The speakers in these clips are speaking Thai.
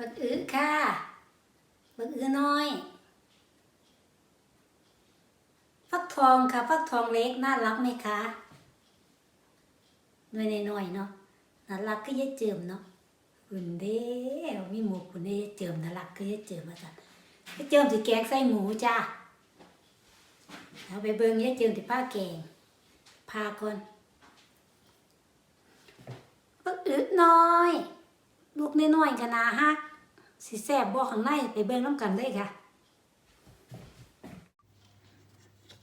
บักอื้อค่ะบักอื้อน้อย ฟักทองค่ะ ฟักทองเล็กน่ารักไหมคะน่วยน้อยเนาะน่ารักก็ยายเจิมเนาะคุณเด้วมีหมูคุณเด้ยเจิมน่ารักก็ยายเจิมมาจ้ะยายเจิมสิแกงใส่หมูจ้าเอาไปเบิ่งยายเจิมที่ผ้าแกงพาก่อนบักอื้อน้อย ลูกน้อยๆกันนาฮัก สิแซ่บบ่ข้างในไปเบิ่งน้ำกันเลยค่ะ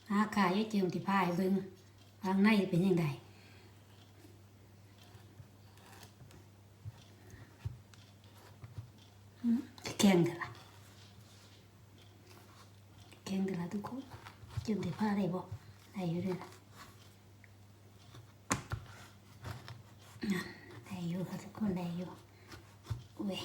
อาขายายเจิมที่พายเบิ่งข้างในเป็นยังไงแข็งกันละแข็งกันละทุกคนเจิมที่พายได้บ่ได้อยู่ด้วยล่ะได้อยู่ค่ะทุกคนได้อยู่อุ้ย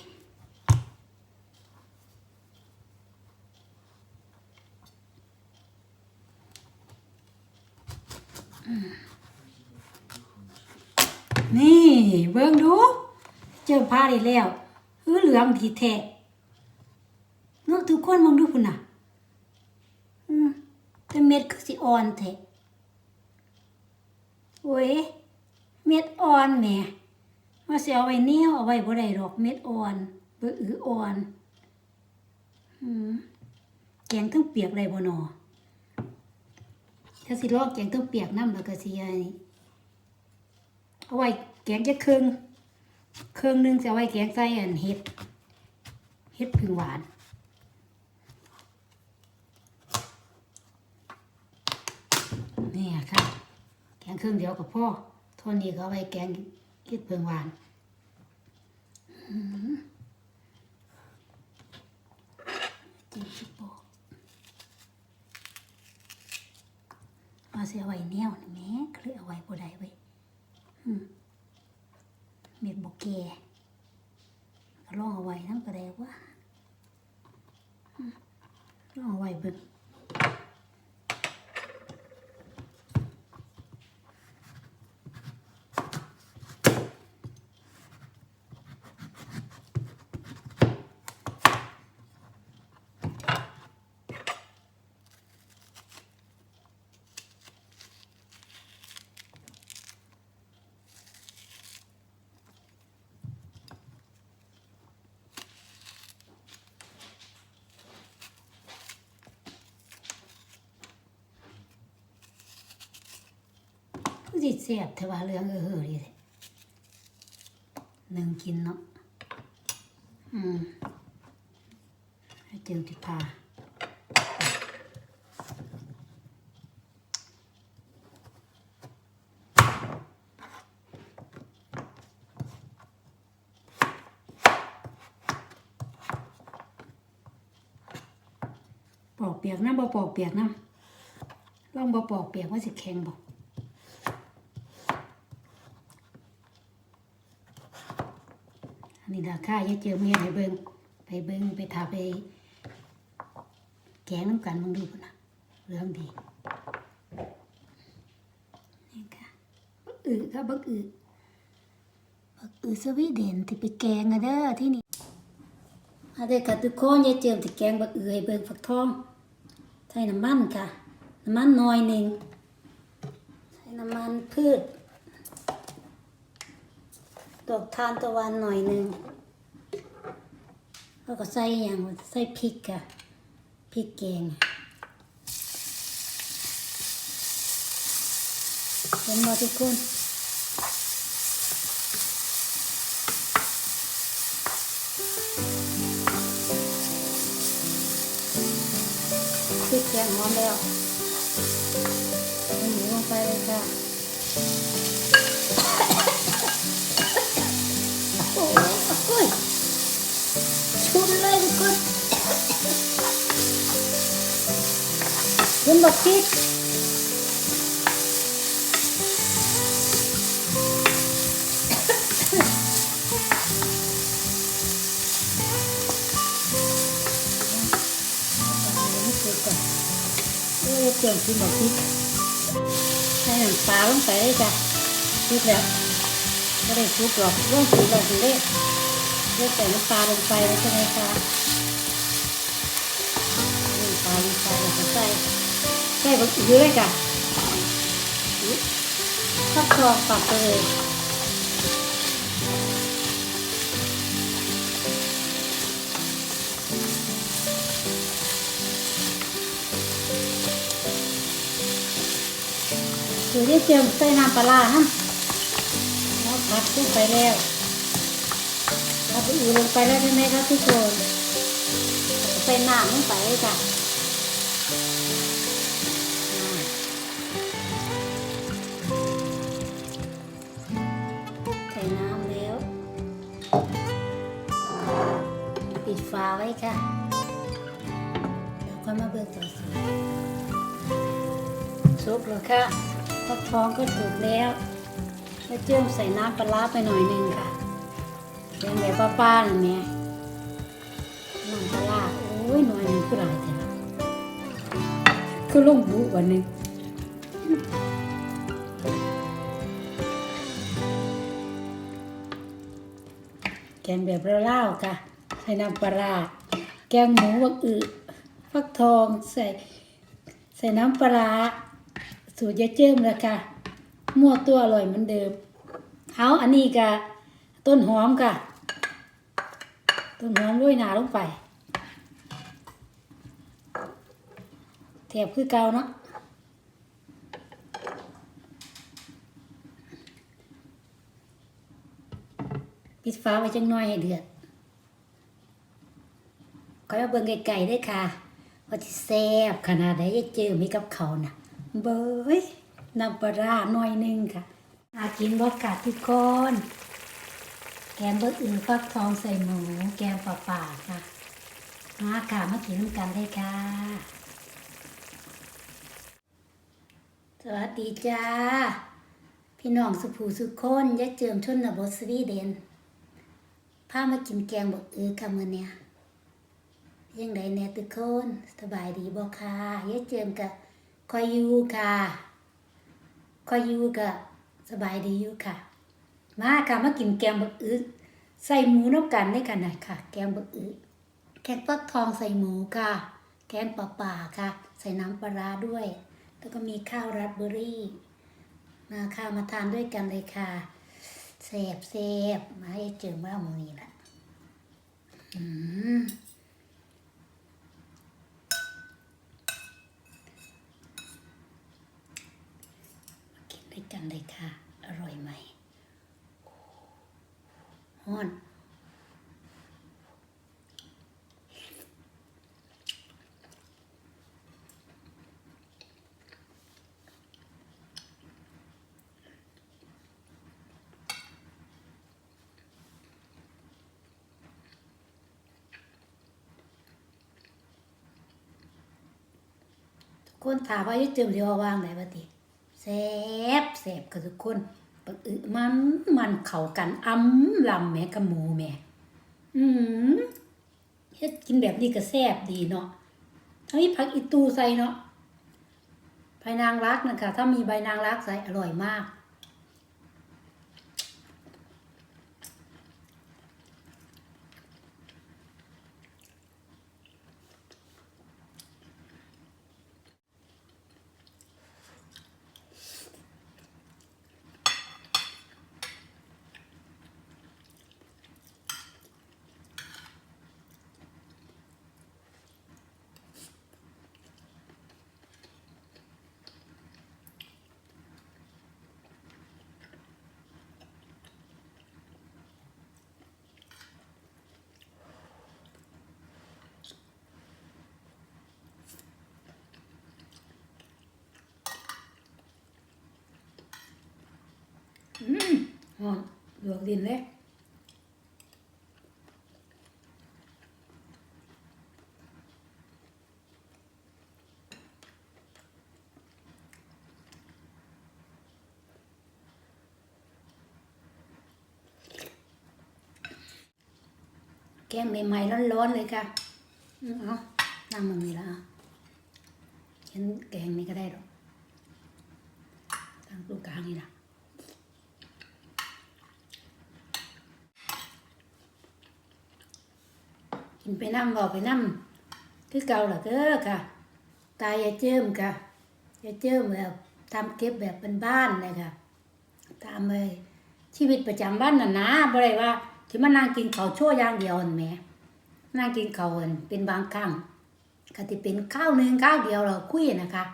นี่ เบิ่งดู เจอผ้าได้แล้วเออเหลืองดีแท้เนาะทุกคนมองดูพุ่นน่ะแต่เม็ดคือสิอ่อนแท้โอ้ย เม็ดอ่อนแหมว่าสิเอาไว้แนวเอาไว้บ่ได้ดอกเม็ดอ่อนเบิ่อืออ่อนแกงทั้งเปียกได้บ่หนอ ถ้าสิลอกแกงทั้งเปียกน้ำแล้วก็สิอันนี้เอาไว้แกงจะครึ่งครึ่งหนึงจะเอาไว้แกงใส่อันเห็ดเห็ดผึ่งหวานนี่อะค่ะแกงครึ่งเดียวกับพ่อโทนนี้ก็เอาไว้แกงเห็ดผึ่งหวานจิ้มชิโป เอาเสียไว้แนวนี่แม่ก็เลยเอาไว้บ่ได้ไว้ยเม็ดบกแก่ก็ลองเอาไว้น้ำกระแดกว่าลองเอาไว้เบิ่ง คือสิแซ่บแต่ว่าเรื่องเออเฮ้อดีแท้หนึ่งกินเนาะอืมให้เจอติพาปอกเปียกน้ำบ่ปอกเปียกน้ำลองบ่ปอกเปียกว่าสิแข็งบ่ นนี้ราคาอย่าเจอเมียให้เบิ่งไปเบิ่งไปทาไป แกงน้ำกันมึงดูนนะเรื่องดีนี่ค่ะบักอือค่ะบักอือบักอือสวีเดนที่ไปแกงอะเด้อที่นี่มาเด้อค่ะทุกคนอย่าเจิมที่แกงบักอือให้เบิ่งฝักทองใส่น้ำมันค่ะ น้ำมันน้อยหนึ่งใส่น้ำมันพืช ดอกทานตะวันหน่อยหนึ่งแล้วก็ใส่อย่างใส่พริกอะพริกแกงเห็นบ่ทุกคน เห็นบอกพิษเอ้ยเตรียมกินบอกพิษใส่น้ำปลาลงไปเลยจ้ะพิษแล้วก็ได้ซุปหรอกร่วงสีเราถึงได้พื่อใส่น้ำปลาลงไปแล้วใช่ไหมคะ ใส่บะอือเลยค่ะอุ๊ยฟักทองปักไปเลยเดี๋ยวได้เจียมใส่น้ำปลาร้านะแล้วผัดขึ้นไปแล้วผัดอือลงไปแล้วใช่ไหมครับทุกคนใส่น้ำลงไปเลยค่ะ ค่ะแล้วก็มาเบิกต่อสิซุปแล้วค่ะฟักทองก็ถูกแล้วแล้วเจื่อมใส่น้ำปลาไปหน่อยนึงค่ะเป็นแบบป้าๆนั่นเนี่ยน้ำปลาโอ้ยหน่อยนึงคือหลายแต่ละคือลงบุวันหนึงแกงแบบเล่าๆค่ะ ใส่น้ำปลาร้า แกงหมูวักอึฟักทองใส่ใส่น้ำปลาสูตรยายเจิมแล้วค่ะมั่วตัวอร่อยเหมือนเดิมเอาอันนี้กะต้นหอมค่ะต้นหอมด้วยหนาลงไปแถบคือเกาเนาะปิดฟ้าไว้จังน้อยให้เดือด คอยมาเบิ่งไก่ๆได้ค่ะว่าที่แซ่บขนาดไหนจะเจอมีกับเขาวน่ะ เบยน้ำปลาร้าหน่อยหนึงค่ะอากินบกาดทุกคนแกงเบิดอื่นฟักทองใส่หมู แกงป่าป่าๆค่ะมาค่ะมากินน้ำกันเลยค่ะ สวัสดีจ้า พี่น้องสุภูสุคนยายเจิมชนนบสวีเดนพามากินแกงบกอือค่ะเมื้อเนี้ย ยังไดแน่ทุกคนสบายดีบ่ค่ะยายเจิมกับคอยอยู่ค่ะคอยอยู่กับสบายดีอยู่ค่ะ มาค่ะมากินแกงบกอือใส่หมูน้ำกันได้กันหน่อยค่ะ แกงบกอือแกงฟักทองใส่หมูค่ะ แกงป่าป่าค่ะ ใส่น้ำปลาร้าด้วย แล้วก็มีข้าวราสเบอร์รี่มาค่ะมาทานด้วยกันเลยค่ะเซบเซบมาให้เจอว่ามือนี้แหละอืมมา กันเลยค่ะ อร่อยไหมฮ้อนทุกคนถามว่ายึดจืมที่ว่าวางไหนบ้าติ แซ่บแซ่บกับทุกคนปะอึมันมันเข่ากันอ้ำลำแม่กับหมูแม่อืมเฮ็ดกินแบบนี้ก็แซ่บดีเนาะถ้ามีผักอีตูใส่เนาะใบนางรักนะคะถ้ามีใบนางรักใส่อร่อยมาก อืม หอมลวกดินเลยแกงใหม่ๆร้อนๆเลยค่ะอืมเอาน้ำมันมีแล้วอะฉันแกงนี้ก็ได้หรอกทางตรงกลางนี่นะ กินไปน้ำเบาไปน้ำคือเก่าล่ะเด้อค่ะ ตายอย่าเจิมค่ะอย่าเจิมแบบทำเก็บแบบเป็นบ้านเลยค่ะตามเลยชีวิตประจำวันน่ะนะบ่ได้ว่าที่มานั่งกินข้าวชั่วอย่างเดียวนั่นแหมนั่งกินข้าวเป็นบางครั้งก็ที่เป็นข้าวหนึ่งข้าวเดียวเราคุยนะคะ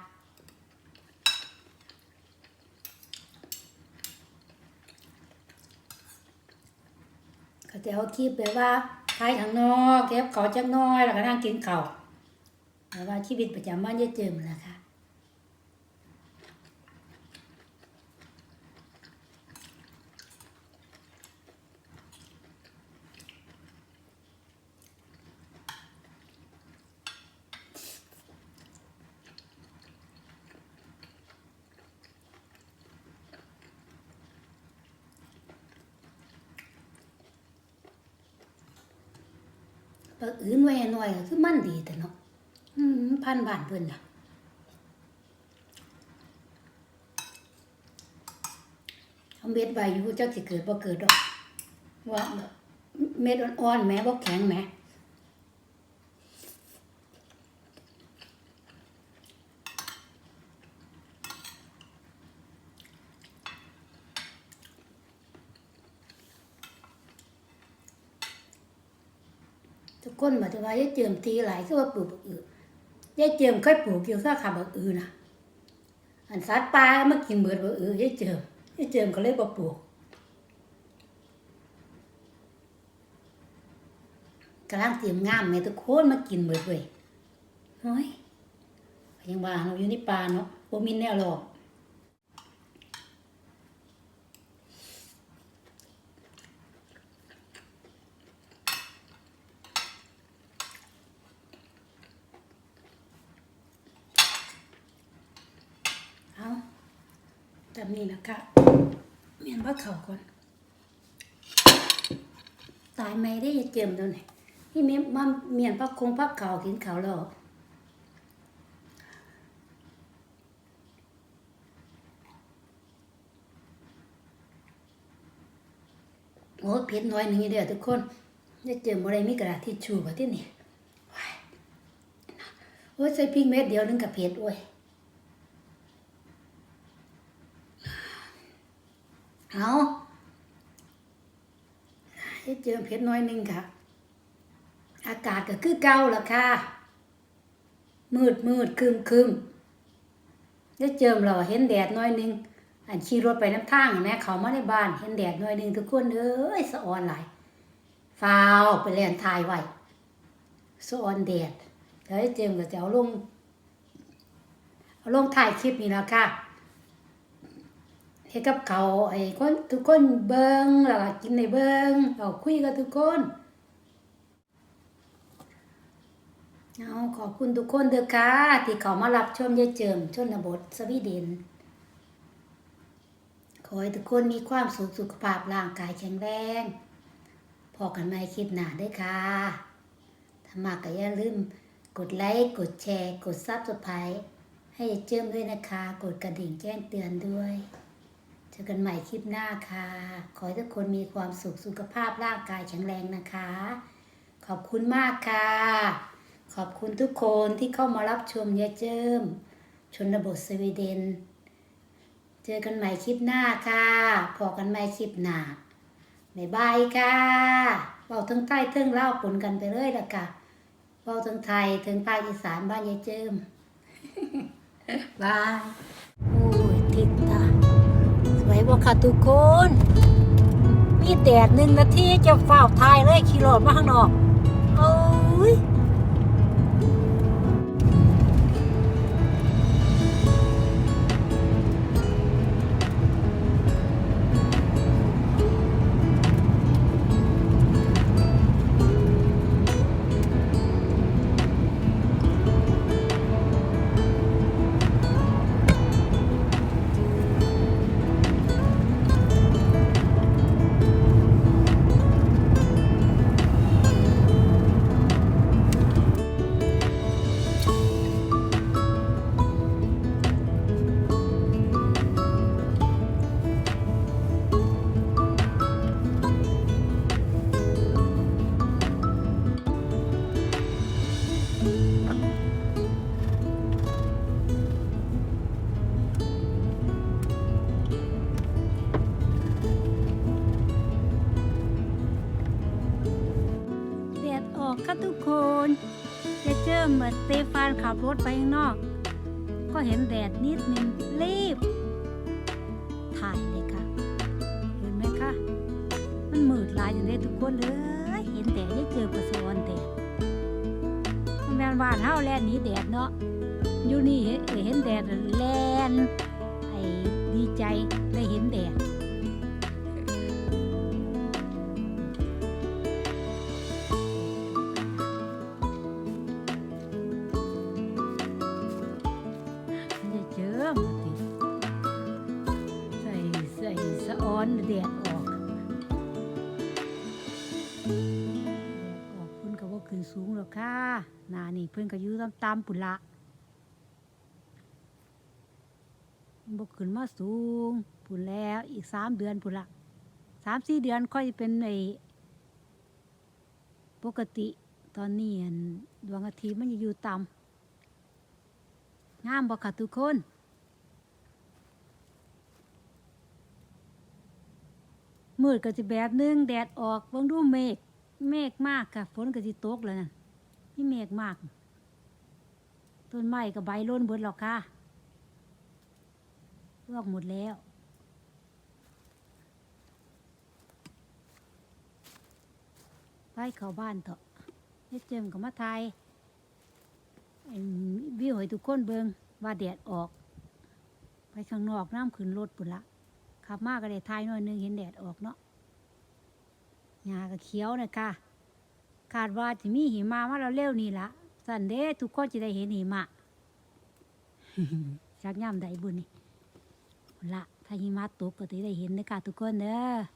ก็จะเอาคลิปแบบว่า ขายข้างนอกเก็บขอจักน้อย แล้วก็นั่งกินเขาวแต่ว่าชีวิตประจำวันจะเจอมันละค่ะ ปากอื่นไว้หน่อยก็คือมันดีแต่เนาะพันบานเพิ่นน่ะเอาเม็ดใบอยู่จักสิเกิดบ่เกิดดอกว่าเม็ดอ่อนๆแหม้บ่แข็งแหมทุ กคนบอกว่ายายเจิมตีหลายคือว่าปลูกบักอือยายเจิมเคยปลูกอยู่ซะค่ะบักอือน่ะอันสัตว์ป่ามากินเบิดบักอือยายเจิมยายเจิมก็เลยบ่ปลูกกำลังเตรียมงามแม่ทุกคนมากินเบิดเว้ยเฮ้ยยังว่าเราอยู่ในป่าเนาะบ่มีแนวหรอกเอา แต่นี้นะคะเมียนว่าเขาก่อน ตายไม่ได้จะเจิมตัวไหนที่เมียมาเมียนพักคงพักเขากินเขาแล้วโอ้เผ็ดน้อยหนึ่งเดียวทุกคนจะเจิมอะไรมีกระดาษทิชชู่กว่าที่นี่โอ้ยใส่พริกเม็ดเดียวนึงกับเผ็ดโอ้ย เอาให้เจอเพชรน้อยนึงค่ะ อากาศก็คือเก่าละค่ะ มืดมืดคืมคืมได้เจิมเราเห็นแดดน้อยนึง อันขี่รถไปน้ำทางแม่เขามาในบ้าน เห็นแดดน้อยนึงทุกคนเอ้ยสะออนหลายฟาวไปเล่นทายไว้สะออนแดดแล้วได้เจิมก็จะเอาลงเอาลงถ่ายคลิปนี่แล้วค่ะ เฮ็ดกับเขาไอ้คนทุกคนเบิงแล้วก็กินในเบิงเอาคุยกับทุกคนเอาขอบคุณทุกคนเด้อค่ะที่เขามารับชมยายเจิมชนบทสวีเดนขอให้ทุกคนมีความสุขสุขภาพร่างกายแข็งแรงพอกันใหม่คลิปหน้าด้วยค่ะถ้ามากก็อย่าลืมกดไลค์กดแชร์ กดซับสไครต์ให้ยายเจิมด้วยนะคะ กดกระดิ่งแจ้งเตือนด้วย จอกันใหม่คลิปหน้าค่ะ ขอให้ทุกคนมีความสุขสุขภาพร่างกายแข็งแรงนะคะ ขอบคุณมากค่ะ ขอบคุณทุกคนที่เข้ามารับชมยายเจิม ชนบทสวีเดน เจอกันใหม่คลิปหน้าค่ะ พอกันใหม่คลิปหน้าบ๊ายบายค่ะเบาทั้งใต้ทั้งเล่าปนกันไปเลยละค่ะเบาทั้งไทยทั้งภาคอีสานบ้านยายเจิมบายโอ้ยทิศตาสวย บ่ค่ะทุกคน มีแดดหนึ่งนาทีจะเฝ้าวทายเลยขี่รถมาข้างนอก ทุกคนจะเจอเหมือนสเตฟานขับรถไปข้างนอก ก็เห็นแดดนิดนึงรีบ ถ่ายเลยค่ะ เห็นไหมคะมันมืดลายอย่างนี้ทุกคนเลย เห็นแดดยังเจอประสวนแดดแมนบ้านเฮาแลนหนี้แดดเนาะอยู่นี่เห็นเห็นแดดแลนไอ้ดีใจได้เห็นแดด นานี่เพิ่อนก็อยู่ต่ำๆปุละบ่ขึ้นมาสูงปุนแล้วอีกสามเดือนปุ่นละสามสี่เดือนค่อยเป็นไอ้ปกติตอนนี้อั่นดวงอาทิตย์มันจะอยู่ต่ำงามบ่ค่ะทุกคนมืดก็จะแบบหนึง แดดออกเบิ่งดูเมฆเมฆมากค่ะฝนก็สิตกแล้วนั่น นี่เมฆมาก ต้นไม้ก็ใบล้นเบิดหรอกค่ะลอกหมดแล้วไปเข้าบ้านเถอะเฮ็ดเจิมกับมาไทยวิวให้ทุกคนเบิงว่าแดดออก ไปข้างนอกน้ำขึ้นรถปุ่นละขับมากก็ได้ทายหน่อยนึงเห็นแดดออกเนาะหญ้าก็เขียวนะค่ะ คาดว่าจะมีหิมะมาเราเร็วนี่ละสันเด้ทุกคนจะได้เห็นหิมะจากย่ำได้บุญนี่ละถ้าหิมะตกก็จะได้เห็นนะคะทุกคนเด้อ